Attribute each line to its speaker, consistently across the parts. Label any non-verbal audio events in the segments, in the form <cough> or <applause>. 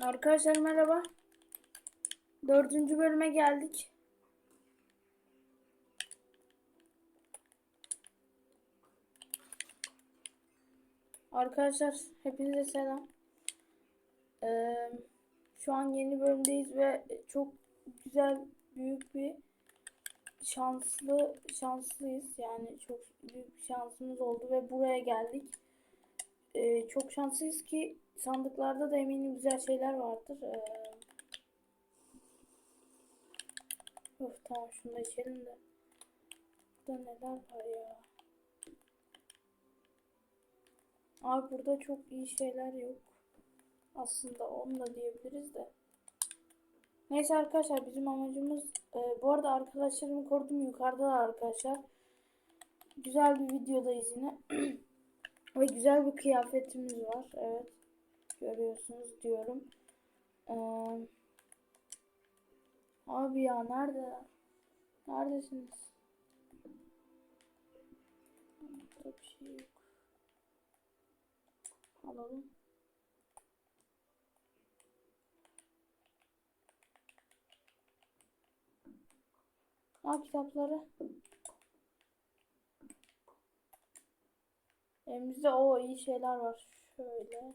Speaker 1: Arkadaşlar merhaba. Dördüncü bölüme geldik. Arkadaşlar hepinize selam. Ee, şu an yeni bölümdeyiz ve çok güzel büyük bir şanslı şanslıyız. Yani çok büyük şansımız oldu ve buraya geldik. Ee, çok şanslıyız ki sandıklarda da eminim güzel şeyler vardır. Ee, Of tamam şunu da içelim de. Burada neler var ya. Abi burada çok iyi şeyler yok. Aslında onu da diyebiliriz de. Neyse arkadaşlar bizim amacımız e, bu arada arkadaşlarımı korudum yukarıda da arkadaşlar. Güzel bir videodayız yine. <clears throat> Ve güzel bir kıyafetimiz var. Evet. Görüyorsunuz diyorum. Ee, abi ya nerede? Neredesiniz? Burada bir şey yok. Alalım. Al kitapları. Elimizde o iyi şeyler var. Şöyle.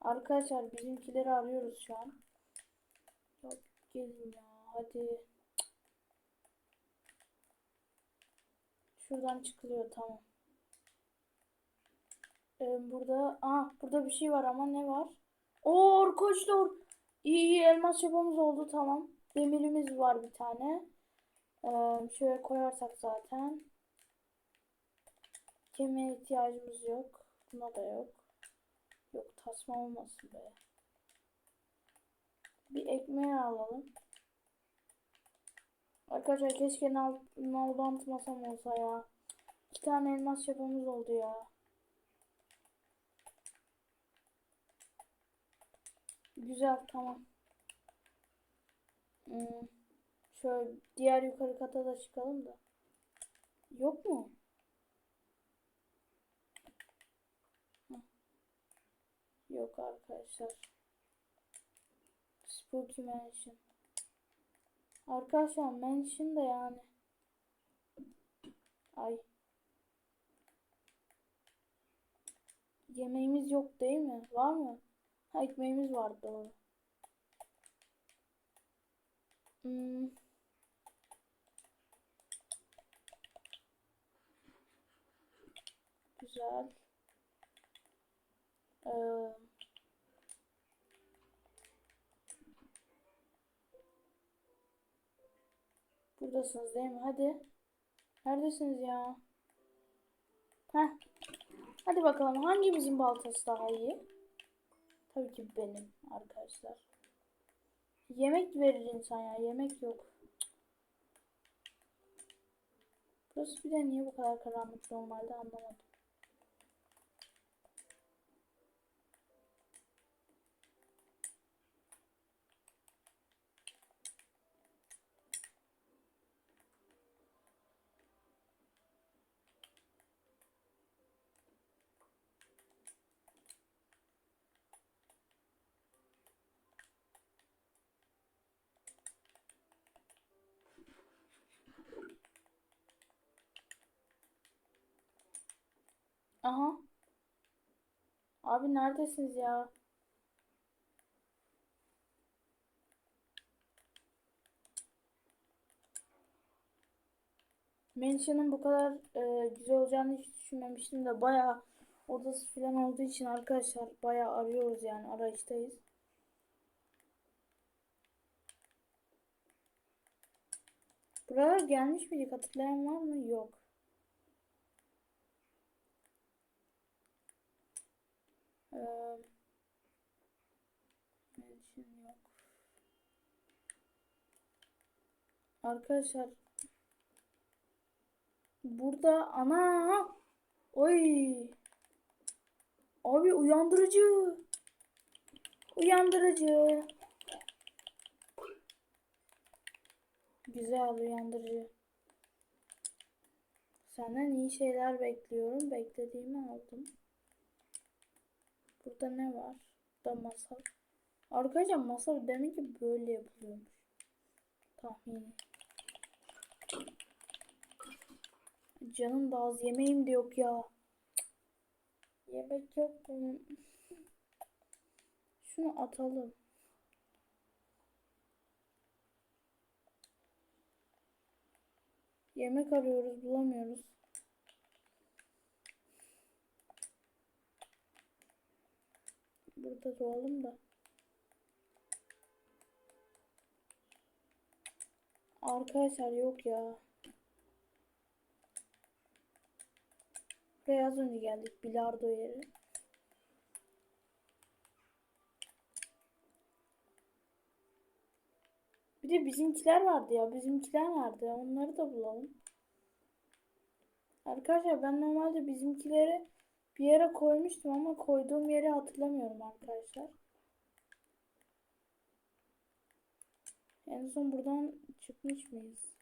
Speaker 1: Arkadaşlar bizimkileri arıyoruz şu an. Yok gelin ya hadi. Şuradan çıkılıyor tamam. Ee, burada aa burada bir şey var ama ne var? Oo arkadaşlar iyi iyi elmas çapamız oldu tamam. Demirimiz var bir tane. Ee, şöyle koyarsak zaten. Kemiğe ihtiyacımız yok. Buna da yok. Yok tasma olmasın be. Bir ekmeği alalım. Arkadaşlar keşke nal, nalbant masam olsa ya. İki tane elmas çapamız oldu ya. Güzel tamam. Hmm. Şöyle diğer yukarı kata da çıkalım da. Yok mu? Heh. Yok arkadaşlar. Spooky Mansion. Arkadaşlar Mansion da yani. Ay. Yemeğimiz yok değil mi? Var mı? Ha ekmeğimiz var doğru. Hmm. Güzel. Ee, buradasınız değil mi? Hadi. Neredesiniz ya? Heh. Hadi bakalım hangimizin baltası daha iyi? Tabii ki benim arkadaşlar. Yemek verir insan ya. Yemek yok. Burası bir de niye bu kadar karanlık normalde anlamadım. Aha. Abi neredesiniz ya? Mansion'ın bu kadar e, güzel olacağını hiç düşünmemiştim de bayağı odası falan olduğu için arkadaşlar bayağı arıyoruz yani arayıştayız. Buralar gelmiş miydik hatırlayan var mı? Yok. Ee, mention yok. Arkadaşlar burada ana oy abi uyandırıcı uyandırıcı Güzel uyandırıcı. Senden iyi şeyler bekliyorum. Beklediğimi aldım. Burada ne var? Burada masal. Arkadaşlar masal demek ki böyle yapılıyormuş. Tahmini. Canım da az yemeğim de yok ya. Yemek yok mu? Şunu atalım. Yemek arıyoruz, bulamıyoruz. Burada doğalım da. Arkadaşlar yok ya. Buraya az önce geldik. Bilardo yeri. Bir de bizimkiler vardı ya. Bizimkiler nerede? Onları da bulalım. Arkadaşlar ben normalde bizimkileri bir yere koymuştum ama koyduğum yeri hatırlamıyorum arkadaşlar. En son buradan çıkmış mıyız?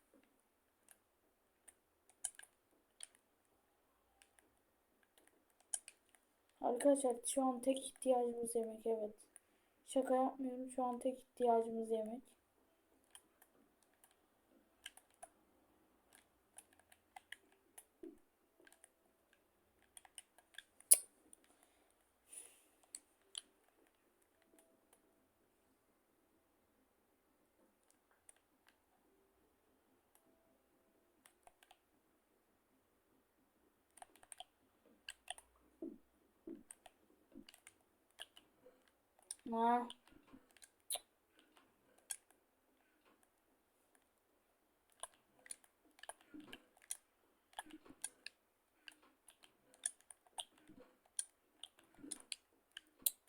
Speaker 1: Arkadaşlar şu an tek ihtiyacımız yemek evet. Şaka yapmıyorum şu an tek ihtiyacımız yemek. Ha.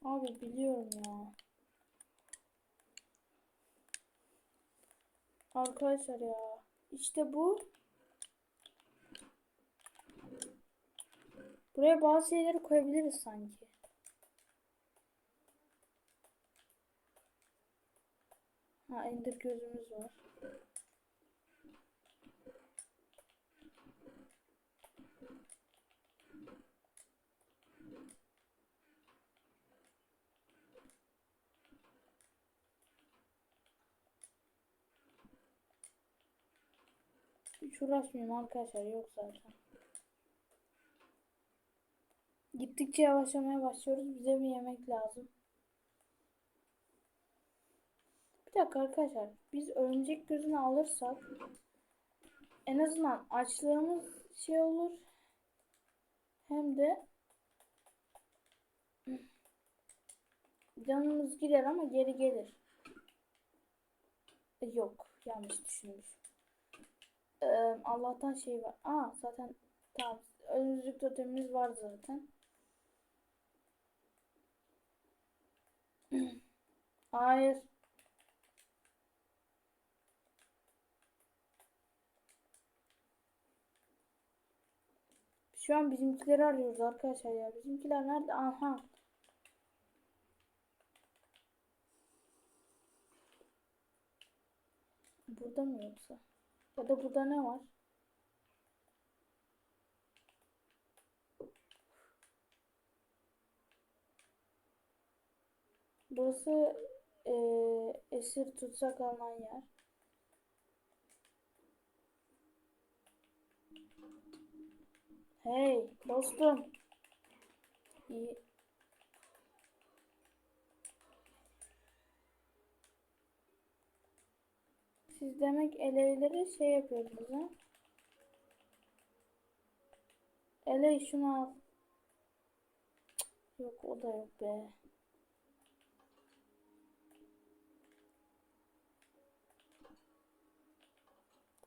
Speaker 1: Abi biliyorum ya. Arkadaşlar ya. İşte bu. Buraya bazı şeyleri koyabiliriz sanki. Ha ender gözümüz var. Hiç uğraşmayayım arkadaşlar yok zaten. Gittikçe yavaşlamaya başlıyoruz. Bize bir yemek lazım. Bir dakika arkadaşlar. Biz örümcek gözünü alırsak en azından açlığımız şey olur. Hem de canımız gider ama geri gelir. E, Yok. Yanlış düşünmüş. Ee, Allah'tan şey var. Aa zaten tamam. Önümüzlük totemimiz var zaten. <clears throat> Hayır. Şu an bizimkileri arıyoruz arkadaşlar ya. Bizimkiler nerede? Aha. Burada mı yoksa? Ya da burada ne var? Burası eee, esir tutsak alınan yer. Hey dostum. İyi. Siz demek eleyleri şey yapıyordunuz ha? Eley şunu al. Cık, Yok o da yok be.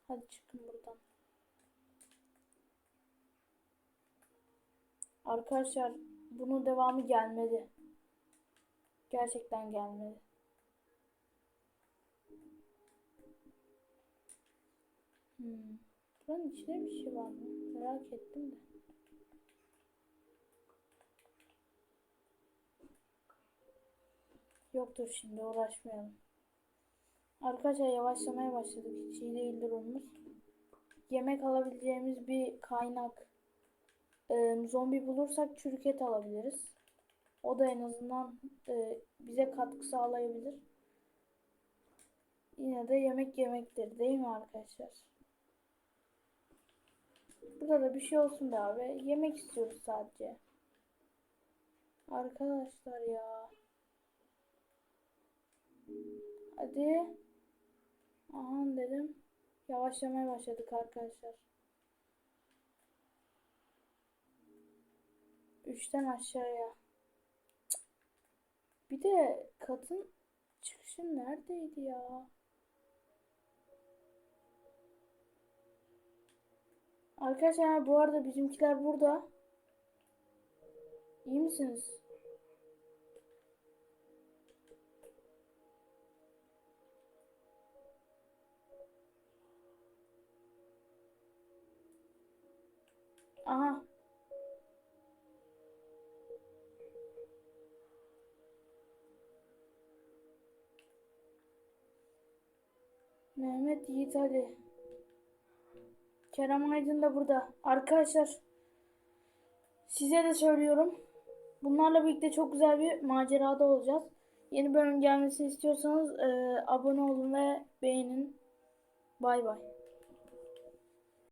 Speaker 1: Hadi çıkın buradan. Arkadaşlar bunun devamı gelmedi. Gerçekten gelmedi. Hmm. Buranın içinde bir şey var mı? Merak ettim de. Yoktur şimdi uğraşmayalım. Arkadaşlar yavaşlamaya başladık. Hiç iyi değil durumumuz. Yemek alabileceğimiz bir kaynak. Ee, zombi bulursak çürük et alabiliriz. O da en azından e, bize katkı sağlayabilir. Yine de yemek yemektir değil mi arkadaşlar? Burada da bir şey olsun be abi. Yemek istiyoruz sadece. Arkadaşlar ya. Hadi. Aha dedim. Yavaşlamaya başladık arkadaşlar. Üçten aşağıya. Cık. Bir de katın çıkışı neredeydi ya? Arkadaşlar bu arada bizimkiler burada. İyi misiniz? Aha. Mehmet Yiğit Ali. Kerem Aydın da burada. Arkadaşlar size de söylüyorum. Bunlarla birlikte çok güzel bir macerada olacağız. Yeni bölüm gelmesini istiyorsanız e, abone olun ve beğenin. Bay bay.